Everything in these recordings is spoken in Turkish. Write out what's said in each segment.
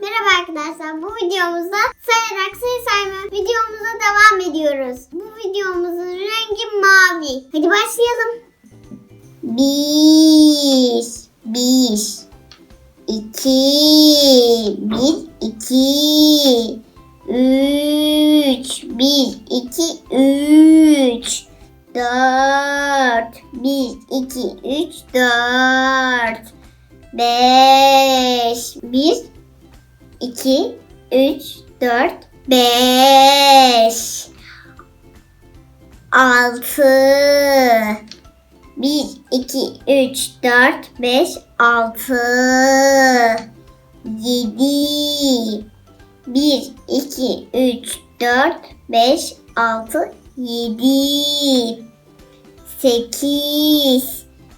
Merhaba arkadaşlar. Bu videomuzda sayarak sayı sayma videomuza devam ediyoruz. Bu videomuzun rengi mavi. Hadi başlayalım. Bir, bir, iki, bir, iki, üç, bir, iki, üç, dört, bir, iki, üç, dört, beş, bir, 2, 3, 4, 5, 6, 1, 2, 3, 4, 5, 6, 7, 1, 2, 3, 4, 5, 6, 7, 8,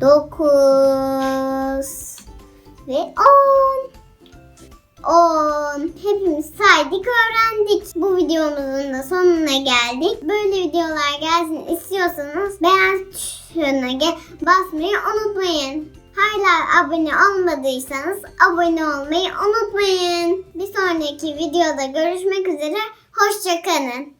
9 ve 10. 10. Hepimiz saydık öğrendik. Bu videomuzun da sonuna geldik. Böyle videolar gelsin istiyorsanız beğen tuşuna basmayı unutmayın. Hala abone olmadıysanız abone olmayı unutmayın. Bir sonraki videoda görüşmek üzere. Hoşçakalın.